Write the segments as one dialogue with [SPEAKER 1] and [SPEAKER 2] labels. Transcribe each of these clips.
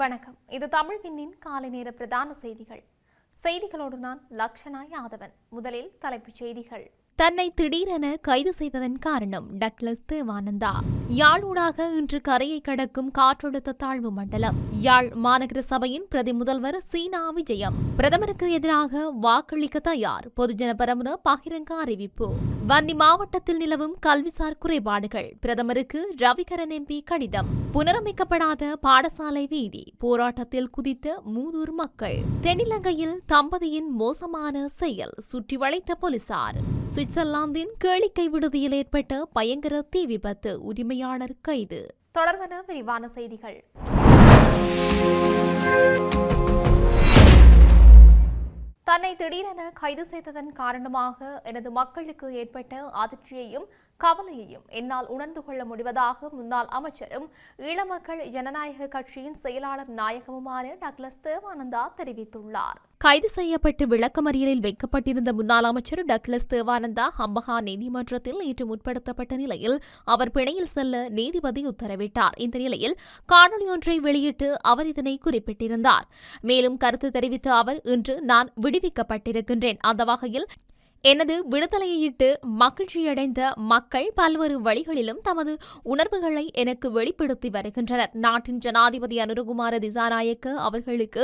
[SPEAKER 1] வணக்கம் இது தமிழ் விண்ணின் காலை நேர பிரதான செய்திகள் செய்திகளோடு நான் லக்ஷனா யாதவன் முதலில் தலைப்புச் செய்திகள்
[SPEAKER 2] தன்னை திடீரென கைது செய்ததன் காரணம் டக்ளஸ் தேவானந்தா யாழூடாக இன்று கரையை கடக்கும் காற்றழுத்த தாழ்வு மண்டலம் யாழ் மாநகர சபையின் பிரதி முதல்வர் சீனா விஜயம் பிரதமருக்கு எதிராக வாக்களிக்க தயார் பொதுஜன பரமுன பகிரங்க அறிவிப்பு வன்னி மாவட்டத்தில் நிலவும் கல்விசார் குறைபாடுகள் பிரதமருக்கு ரவிகரன் எம்பி கடிதம் புனரமைக்கப்படாத பாடசாலை வீதி போராட்டத்தில் குதித்த மூதூர் மக்கள் தென்னிலங்கையில் தம்பதியின் மோசமான செயல் சுற்றி வளைத்த போலீசார் சுவிட்சர்லாந்தின் கேளிக்கை விடுதியில் ஏற்பட்ட பயங்கர தீ விபத்து உரிமையாளர் கைது
[SPEAKER 1] தொடர்வன விரிவான செய்திகள் தன்னை திடீரென கைது செய்ததன் காரணமாக எனது மக்களுக்கு ஏற்பட்ட அதிர்ச்சியையும் கவலையையும் என்னால் உணர்ந்து கொள்ள முடிவதாக முன்னாள் அமைச்சரும் ஈழமக்கள் ஜனநாயக கட்சியின் செயலாளர் நாயகமுமான டக்ளஸ் தேவானந்தா தெரிவித்துள்ளார்
[SPEAKER 2] கைது செய்யப்பட்டு விளக்கமறியலில் வைக்கப்பட்டிருந்த முன்னாள் அமைச்சர் டக்ளஸ் தேவானந்தா ஹம்பஹா நீதிமன்றத்தில் நேற்று முற்படுத்தப்பட்ட நிலையில் அவர் பிணையில் செல்ல நீதிபதி உத்தரவிட்டார் இந்த நிலையில் காணொலி ஒன்றை வெளியிட்டு அவர் இதனை குறிப்பிட்டிருந்தார் மேலும் கருத்து தெரிவித்த அவர் இன்று நான் விடுவிக்கப்பட்டிருக்கின்றேன் அந்த வகையில் எனது விடுதலையிட்டு மகிழ்ச்சியடைந்த மக்கள் பல்வேறு வழிகளிலும் தமது உணர்வுகளை எனக்கு வெளிப்படுத்தி வருகின்றனர் நாட்டின் ஜனாதிபதி அனுரகுமார திசாநாயக்க அவர்களுக்கு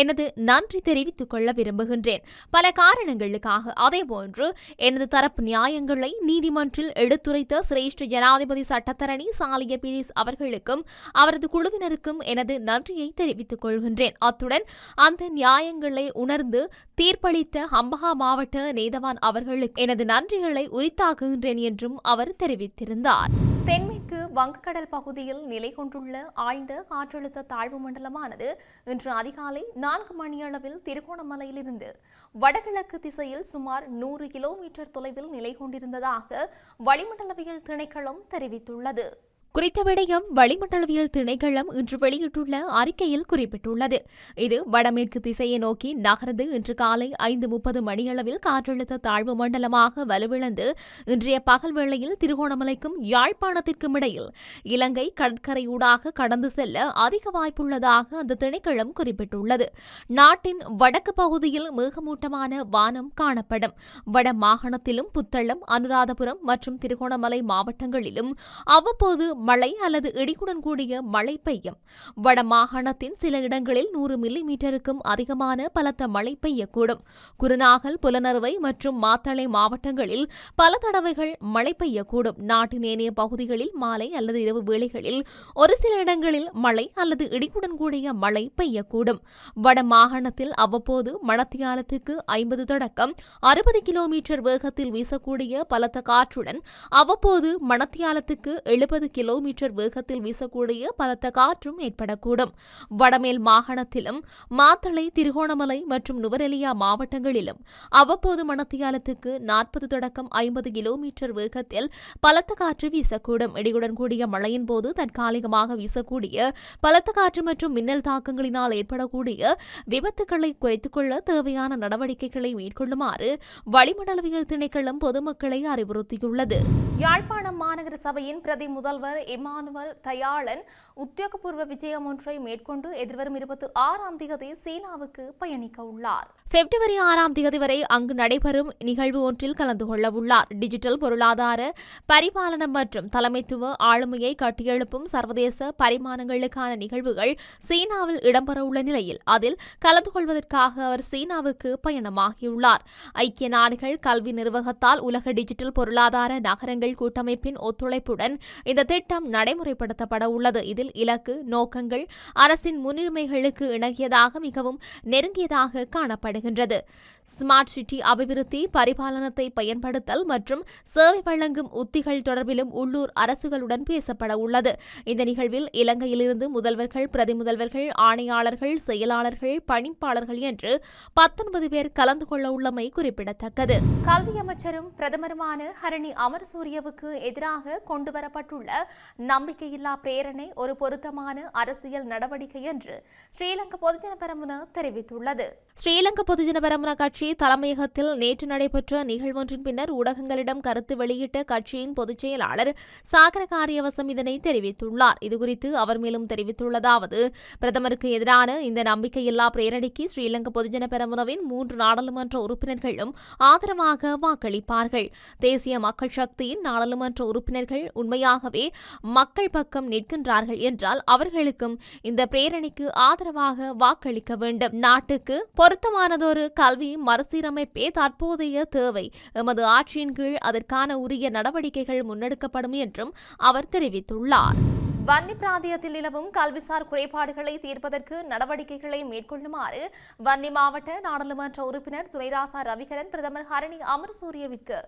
[SPEAKER 2] எனது நன்றி தெரிவித்துக் கொள்ள விரும்புகின்றேன் பல காரணங்களுக்காக அதேபோன்று எனது தரப்பு நியாயங்களை நீதிமன்றில் எடுத்துரைத்த சிரேஷ்ட ஜனாதிபதி சட்டத்தரணி சாலிய பீரிஸ் அவர்களுக்கும் அவரது குழுவினருக்கும் எனது நன்றியை தெரிவித்துக் கொள்கின்றேன் அத்துடன் அந்த நியாயங்களை உணர்ந்து தீர்ப்பளித்த அம்பகா மாவட்ட நேதவான் நான் அவர்களுக்கு எனது நன்றிகளை உரித்தாக்குகின்றேன் என்றும் அவர் தெரிவித்திருந்தார்
[SPEAKER 1] தென்மேற்கு வங்கக்கடல் பகுதியில் நிலை கொண்டுள்ள ஆழ்ந்த காற்றழுத்த தாழ்வு மண்டலமானது இன்று அதிகாலை நான்கு மணியளவில் திருகோணமலையிலிருந்து வடகிழக்கு திசையில் சுமார் நூறு கிலோமீட்டர் தொலைவில் நிலை கொண்டிருந்ததாக வளிமண்டலவியல் திணைக்களம் தெரிவித்துள்ளது
[SPEAKER 2] குறித்த விடயம் வளிமண்டலவியல் திணைக்களம் இன்று வெளியிட்டுள்ள அறிக்கையில் குறிப்பிட்டுள்ளது இது வடமேற்கு திசையை நோக்கி நகர்ந்து இன்று காலை ஐந்து முப்பது மணியளவில் காற்றழுத்த தாழ்வு மண்டலமாக வலுவிழந்து இன்றைய பகல் வேளையில் திருகோணமலைக்கும் யாழ்ப்பாணத்திற்கும் இடையில் இலங்கை கடற்கரையூடாக கடந்து செல்ல அதிக வாய்ப்புள்ளதாக அந்த திணைக்களம் குறிப்பிட்டுள்ளது நாட்டின் வடக்கு பகுதியில் மேகமூட்டமான வானம் காணப்படும் வட மாகாணத்திலும் புத்தளம் அனுராதபுரம் மற்றும் திருகோணமலை மாவட்டங்களிலும் அவ்வப்போது மழை அல்லது இடியுடன் கூடிய மழை பெய்யும் வட மாகாணத்தின் சில இடங்களில் நூறு மில்லி மீட்டருக்கும் அதிகமான பலத்த மழை பெய்யக்கூடும் குருநாகல் புலனறுவை மற்றும் மாத்தளை மாவட்டங்களில் பல தடவைகள் மழை பெய்யக்கூடும் நாட்டின் ஏனைய பகுதிகளில் மாலை அல்லது இரவு வேளைகளில் ஒரு சில இடங்களில் மழை அல்லது இடியுடன் கூடிய மழை பெய்யக்கூடும் வட மாகாணத்தில் அவ்வப்போது மழத்தியாலத்துக்கு ஐம்பது தொடக்கம் அறுபது கிலோமீட்டர் வேகத்தில் வீசக்கூடிய பலத்த காற்றுடன் அவ்வப்போது மணத்தியாலத்துக்கு எழுபது கிலோ கிலோமீட்டர் வேகத்தில் வீசக்கூடிய பலத்த காற்றும் ஏற்படக்கூடும் வடமேல் மாகாணத்திலும் மாத்தளை திருகோணமலை மற்றும் நுவரெலியா மாவட்டங்களிலும் அவ்வப்போது மணத்தியாலத்துக்கு நாற்பது தொடக்கம் ஐம்பது கிலோமீட்டர் வேகத்தில் பலத்த காற்று வீசக்கூடும் இடியுடன் கூடிய மழையின் போது தற்காலிகமாக வீசக்கூடிய பலத்த காற்று மற்றும் மின்னல் தாக்கங்களினால் ஏற்படக்கூடிய விபத்துக்களை குறைத்துக் கொள்ள தேவையான நடவடிக்கைகளை மேற்கொள்ளுமாறு வளிமண்டலவியல் திணைக்களம் பொதுமக்களை அறிவுறுத்தியுள்ளது
[SPEAKER 1] யாழ்ப்பாணம் மாநகர சபையின் பிரதி முதல்வர் அமைச்சர் இமானுவல் தயாளன் உத்தியோகபூர்வ விஜயம் ஒன்றை மேற்கொண்டு எதிர்வரும் இருபத்தி ஆறாம் தேதி சீனாவுக்கு பயணிக்க உள்ளார்
[SPEAKER 2] பிப்ரவரி ஆறாம் தேதி வரை அங்கு நடைபெறும் நிகழ்வு ஒன்றில் கலந்து கொள்ள உள்ளார் டிஜிட்டல் பொருளாதார பரிபாலனம் மற்றும் தலைமைத்துவ ஆளுமையை கட்டியெழுப்பும் சர்வதேச பரிமாணங்களுக்கான நிகழ்வுகள் சீனாவில் இடம்பெறவுள்ள நிலையில் அதில் கலந்து கொள்வதற்காக அவர் சீனாவுக்கு பயணமாகியுள்ளார் ஐக்கிய நாடுகள் கல்வி நிர்வாகத்தால் உலக டிஜிட்டல் பொருளாதார நகரங்கள் கூட்டமைப்பின் ஒத்துழைப்புடன் இந்த திட்டம் திட்டம் நடைமுறைப்படுத்தப்பட உள்ளது இதில் இலக்கு நோக்கங்கள் அரசின் முன்னுரிமைகளுக்கு இணங்கியதாக மிகவும் நெருங்கியதாக காணப்படுகின்றது ஸ்மார்ட் சிட்டி அபிவிருத்தி பரிபாலனத்தை பயன்படுத்தல் மற்றும் சேவை வழங்கும் உத்திகள் தொடர்பிலும் உள்ளூர் அரசுகளுடன் பேசப்பட உள்ளது இந்த நிகழ்வில் இலங்கையிலிருந்து முதல்வர்கள் பிரதிமுதல்வர்கள் ஆணையாளர்கள் செயலாளர்கள் பணிப்பாளர்கள் என்று பத்தொன்பது பேர் கலந்து கொள்ள உள்ளமை குறிப்பிடத்தக்கது
[SPEAKER 1] கல்வி அமைச்சரும் பிரதமருமான ஹரணி அமர்சூரியவுக்கு எதிராக கொண்டுவரப்பட்டுள்ள நம்பிக்கையில்லா பிரேரணை ஒரு பொருத்தமான அரசியல் நடவடிக்கை என்று ஸ்ரீலங்கா பொதுஜன பெரமுன தெரிவித்துள்ளது
[SPEAKER 2] ஸ்ரீலங்கா பொதுஜன பெரமுன கட்சி கட்சி தலைமையகத்தில் நேற்று நடைபெற்ற நிகழ்வொன்றின் பின்னர் ஊடகங்களிடம் கருத்து வெளியிட்ட கட்சியின் பொதுச் செயலாளர் சாகர காரியவசம் இதனை தெரிவித்துள்ளார் இதுகுறித்து அவர் மேலும் தெரிவித்துள்ளதாவது பிரதமருக்கு எதிரான இந்த நம்பிக்கையில்லா பிரேரணைக்கு ஸ்ரீலங்கா பொதுஜன பெரமுனவின் மூன்று நாடாளுமன்ற உறுப்பினர்களும் ஆதரவாக வாக்களிப்பார்கள் தேசிய மக்கள் சக்தியின் நாடாளுமன்ற உறுப்பினர்கள் உண்மையாகவே மக்கள் பக்கம் நிற்கின்றார்கள் என்றால் அவர்களுக்கும் இந்த பிரேரணைக்கு ஆதரவாக வாக்களிக்க வேண்டும் நாட்டுக்கு பொருத்தமானதொரு கல்வி மறுசீரமைப்பே தற்போதைய தேவை எமது ஆட்சியின் கீழ் அதற்கான உரிய நடவடிக்கைகள் முன்னெடுக்கப்படும் என்றும் அவர் தெரிவித்துள்ளார்
[SPEAKER 1] வன்னி பிராந்தியத்தில் நிலவும் கல்விசார் குறைபாடுகளை தீர்ப்பதற்கு நடவடிக்கைகளை மேற்கொள்ளுமாறு வன்னி மாவட்ட நாடாளுமன்ற உறுப்பினர் துரைராசா ரவிகரன் பிரதமர் ஹரணி அமர்சூரியவிற்கு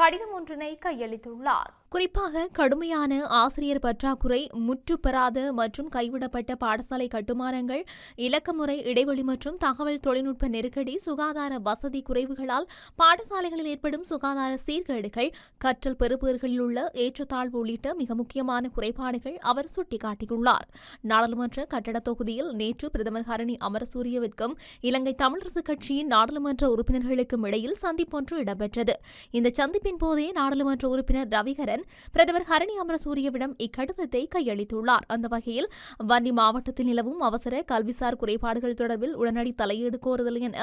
[SPEAKER 1] கடிதம் ஒன்றினை கையளித்துள்ளார்
[SPEAKER 2] குறிப்பாக கடுமையான ஆசிரியர் பற்றாக்குறை முற்றுப்பெறாத மற்றும் கைவிடப்பட்ட பாடசாலை கட்டுமானங்கள் இலக்கமுறை இடைவெளி மற்றும் தகவல் தொழில்நுட்ப நெருக்கடி சுகாதார வசதி குறைவுகளால் பாடசாலைகளில் ஏற்படும் சுகாதார சீர்கேடுகள் கற்றல் பெறுபவர்களில் உள்ள ஏற்றத்தாழ்வு உள்ளிட்ட மிக முக்கியமான குறைபாடுகள் அவர் சுட்டிக்காட்டியுள்ளார் நாடாளுமன்ற கட்டடத் தொகுதியில் நேற்று பிரதமர் ஹரணி அமரசூரியவிற்கும் இலங்கை தமிழரசுக் கட்சியின் நாடாளுமன்ற உறுப்பினர்களுக்கும் இடையில் சந்திப்பொன்று இடம்பெற்றது இந்த சந்திப்பின் போதே நாடாளுமன்ற உறுப்பினர் ரவிகரன் கமலக்கண்ணன் பிரதமர் ஹரணி அமரசூரியவிடம் இக்கடிதத்தை கையளித்துள்ளார் அந்த வகையில் வன்னி மாவட்டத்தில் நிலவும் அவசர கல்விசார் குறைபாடுகள் தொடர்பில் உடனடி தலையீடு கோருதல் என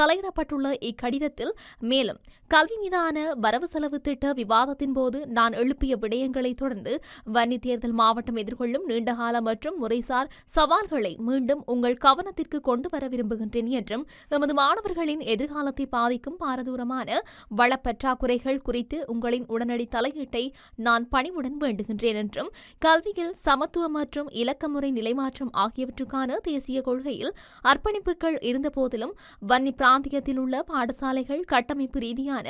[SPEAKER 2] தலையிடப்பட்டுள்ள இக்கடிதத்தில் மேலும் கல்வி மீதான வரவு செலவு திட்ட விவாதத்தின் போது நான் எழுப்பிய விடயங்களை தொடர்ந்து வன்னி தேர்தல் மாவட்டம் எதிர்கொள்ளும் நீண்டகால மற்றும் முறைசார் சவால்களை மீண்டும் உங்கள் கவனத்திற்கு கொண்டு வர விரும்புகின்றேன் என்றும் எமது மாணவர்களின் எதிர்காலத்தை பாதிக்கும் பாரதூரமான வளப்பற்றாக்குறைகள் குறித்து உங்களின் உடனடி தலையீட்டை நான் பணிவுடன் வேண்டுகின்றேன் என்றும் கல்வியில் சமத்துவம் மற்றும் இலக்கமுறை நிலைமாற்றம் ஆகியவற்றுக்கான தேசிய கொள்கையில் அர்ப்பணிப்புகள் இருந்தபோதிலும் வன்னி பிராந்தியத்தில் உள்ள பாடசாலைகள் கட்டமைப்பு ரீதியான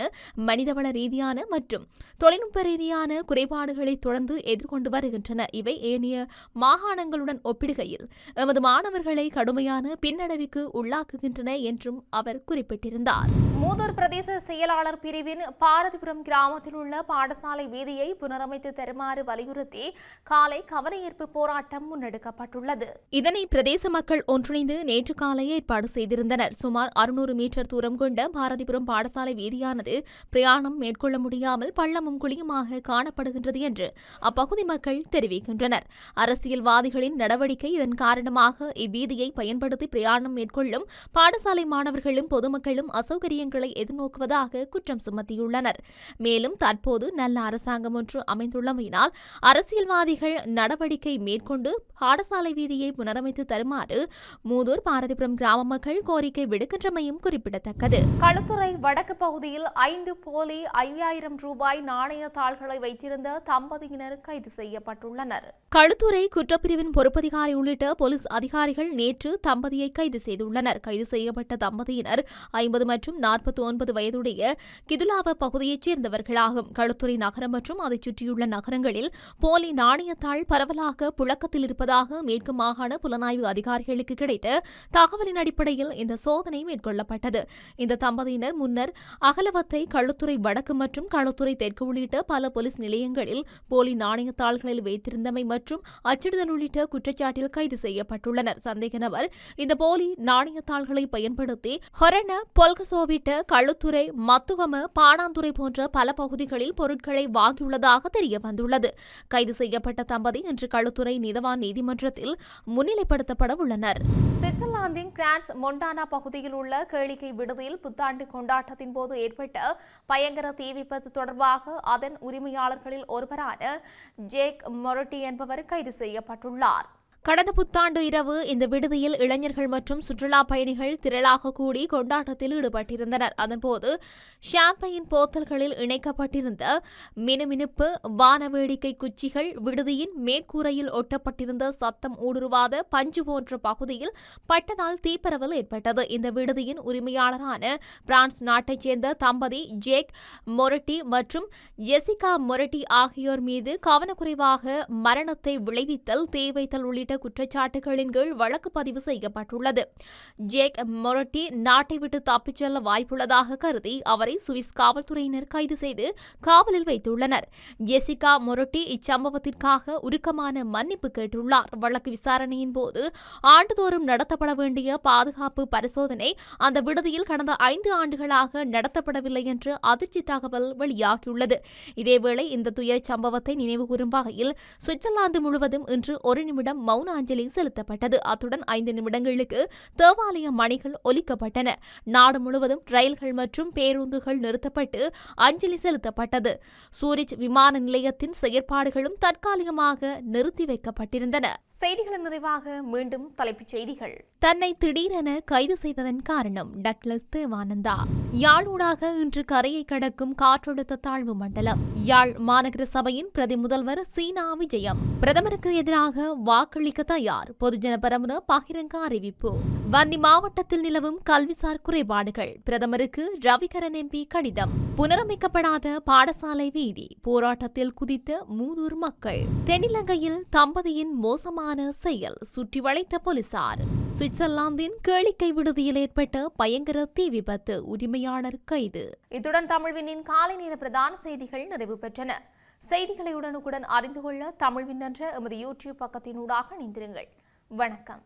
[SPEAKER 2] மனிதவள ரீதியான மற்றும் தொழில்நுட்ப ரீதியான குறைபாடுகளை தொடர்ந்து எதிர்கொண்டு வருகின்றன இவை ஏனைய மாகாணங்களுடன் ஒப்பிடுகையில் எமது மாணவர்களை கடுமையான பின்னடைவுக்கு உள்ளாக்குகின்றன என்றும் அவர் குறிப்பிட்டிருந்தார்
[SPEAKER 1] மூதூர் பிரதேச செயலாளர் பிரிவின் பாரதிபுரம் கிராமத்தில் உள்ள பாடசாலை வீதியை பகுதியை புனரமைத்து தருமாறு வலியுறுத்தி காலை கவனஈர்ப்பு போராட்டம் முன்னெடுக்கப்பட்டுள்ளது
[SPEAKER 2] இதனை பிரதேச மக்கள் ஒன்றிணைந்து நேற்று காலை ஏற்பாடு செய்திருந்தனர் சுமார் அறுநூறு மீட்டர் தூரம் கொண்ட பாரதிபுரம் பாடசாலை வீதியானது பிரயாணம் மேற்கொள்ள முடியாமல் பள்ளமும் குளியுமாக காணப்படுகின்றது என்று அப்பகுதி மக்கள் தெரிவிக்கின்றனர் அரசியல்வாதிகளின் நடவடிக்கை இதன் காரணமாக இவ்வீதியை பயன்படுத்தி பிரயாணம் மேற்கொள்ளும் பாடசாலை மாணவர்களும் பொதுமக்களும் அசௌகரியங்களை எதிர்நோக்குவதாக குற்றம் சுமத்தியுள்ளனர் மேலும் தற்போது நல்ல அரசாங்கம் மண்டபம் ஒன்று அமைந்துள்ளமையினால் அரசியல்வாதிகள் நடவடிக்கை மேற்கொண்டு பாடசாலை வீதியை புனரமைத்து தருமாறு மூதூர் பாரதிபுரம் கிராம மக்கள் கோரிக்கை விடுக்கின்றமையும் குறிப்பிடத்தக்கது
[SPEAKER 1] களுத்துறை வடக்கு பகுதியில் ஐந்து போலி ஐயாயிரம் ரூபாய் நாணய தாள்களை வைத்திருந்த தம்பதியினர் கைது செய்யப்பட்டுள்ளனர்
[SPEAKER 2] களுத்துறை குற்றப்பிரிவின் பொறுப்பதிகாரி உள்ளிட்ட போலீஸ் அதிகாரிகள் நேற்று தம்பதியை கைது செய்துள்ளனர் கைது செய்யப்பட்ட தம்பதியினர் ஐம்பது மற்றும் நாற்பத்தி ஒன்பது வயதுடைய கிதுலாவ பகுதியைச் சேர்ந்தவர்களாகும் களுத்துறை நகரம் மற்றும் அதைச் சுற்றியுள்ள நகரங்களில் போலி நாணயத்தாள் பரவலாக புழக்கத்தில் இருப்பதாக மேற்கு மாகாண புலனாய்வு அதிகாரிகளுக்கு கிடைத்த தகவலின் அடிப்படையில் இந்த சோதனை மேற்கொள்ளப்பட்டது இந்த தம்பதியினர் முன்னர் அகலவத்தை களுத்துறை வடக்கு மற்றும் களுத்துறை தெற்கு உள்ளிட்ட பல போலீஸ் நிலையங்களில் போலி நாணயத்தாள்களில் வைத்திருந்தமை மற்றும் அச்சிடுதல் உள்ளிட்ட குற்றச்சாட்டில் கைது செய்யப்பட்டுள்ளனர் சந்தேக நபர் இந்த போலி நாணயத்தாள்களை பயன்படுத்தி ஹொரண பொல்கசோவிட்ட களுத்துறை மத்துகம பாணாந்துறை போன்ற பல பகுதிகளில் பொருட்களை வாங்கி வெளியிட்டுள்ளதாக தெரியவந்துள்ளது கைது செய்யப்பட்ட தம்பதி இன்று களுத்துறை நீதவான் நீதிமன்றத்தில் முன்னிலைப்படுத்தப்பட உள்ளனர்
[SPEAKER 1] சுவிட்சர்லாந்தின் கிரான்ஸ் மொண்டானா பகுதியில் உள்ள கேளிக்கை விடுதியில் புத்தாண்டு கொண்டாட்டத்தின் போது ஏற்பட்ட பயங்கர தீ விபத்து தொடர்பாக அதன் உரிமையாளர்களில் ஒருவரான ஜேக் மொரட்டி என்பவர் கைது செய்யப்பட்டுள்ளார்
[SPEAKER 2] கடந்த புத்தாண்டு இரவு இந்த விடுதியில் இளைஞர்கள் மற்றும் சுற்றுலா பயணிகள் திரளாக கூடி கொண்டாட்டத்தில் ஈடுபட்டிருந்தனர் அதன்போது ஷாம்பையின் போத்தல்களில் இணைக்கப்பட்டிருந்த மினுமினுப்பு வான வேடிக்கை குச்சிகள் விடுதியின் மேற்கூரையில் ஒட்டப்பட்டிருந்த சத்தம் ஊடுருவாத பஞ்சு போன்ற பகுதியில் பட்டதால் தீப்பரவல் ஏற்பட்டது இந்த விடுதியின் உரிமையாளரான பிரான்ஸ் நாட்டைச் சேர்ந்த தம்பதி ஜேக் மொரட்டி மற்றும் ஜெசிகா மொரட்டி ஆகியோர் மீது கவனக்குறைவாக மரணத்தை விளைவித்தல் தீ வைத்தல் உள்ளிட்ட உள்ளிட்ட குற்றச்சாட்டுகளின் கீழ் வழக்கு பதிவு செய்யப்பட்டுள்ளது ஜேக் மொரட்டி நாட்டை விட்டு தப்பிச் செல்ல வாய்ப்புள்ளதாக கருதி அவரை சுவிஸ் காவல்துறையினர் கைது செய்து காவலில் வைத்துள்ளனர் ஜெசிகா மொரட்டி இச்சம்பவத்திற்காக உருக்கமான மன்னிப்பு கேட்டுள்ளார் வழக்கு விசாரணையின் போது ஆண்டுதோறும் நடத்தப்பட வேண்டிய பாதுகாப்பு பரிசோதனை அந்த விடுதியில் கடந்த ஐந்து ஆண்டுகளாக நடத்தப்படவில்லை என்று அதிர்ச்சி தகவல் வெளியாகியுள்ளது இதேவேளை இந்த துயர் சம்பவத்தை நினைவுகூரும் வகையில் சுவிட்சர்லாந்து முழுவதும் இன்று ஒரு நிமிடம் மௌன மவுன அஞ்சலி செலுத்தப்பட்டது அத்துடன் ஐந்து நிமிடங்களுக்கு தேவாலய மணிகள் ஒலிக்கப்பட்டன நாடு முழுவதும் ரயில்கள் மற்றும் பேருந்துகள் நிறுத்தப்பட்டு அஞ்சலி செலுத்தப்பட்டது சூரிச் விமான நிலையத்தின் செயற்பாடுகளும் தற்காலிகமாக நிறுத்தி வைக்கப்பட்டிருந்தன
[SPEAKER 1] செய்திகளின் நிறைவாக மீண்டும் தலைப்புச் செய்திகள்
[SPEAKER 2] தன்னை திடீரென கைது செய்ததன் காரணம் டக்ளஸ் தேவானந்தா யாழூடாக இன்று கரையை கடக்கும் காற்றழுத்த தாழ்வு மண்டலம் யாழ் மாநகர சபையின் பிரதி முதல்வர் சீனா விஜயம் பிரதமருக்கு எதிராக வாக்களிக்க தயார் பொதுஜன பரமுன பகிரங்க அறிவிப்பு வன்னி மாவட்டத்தில் நிலவும் கல்விசார் குறைபாடுகள் பிரதமருக்கு ரவிகரன் எம்பி கடிதம் புனரமைக்கப்படாத பாடசாலை வீதி போராட்டத்தில் குதித்த மூதூர் மக்கள் தென்னிலங்கையில் தம்பதியின் மோசமான செயல் சுற்றி வளைத்த போலீசார் சுவிட்சர்லாந்தின் கேளிக்கை விடுதியில் ஏற்பட்ட பயங்கர தீ விபத்து உரிமையாளர் கைது
[SPEAKER 1] இத்துடன் தமிழ்வினின் காலை நேர பிரதான செய்திகள் நிறைவு பெற்றன செய்திகளை உடனுக்குடன் அறிந்து கொள்ள தமிழ்வின் என்ற எமது யூடியூப் பக்கத்தினூடாக இணைந்திருங்கள் வணக்கம்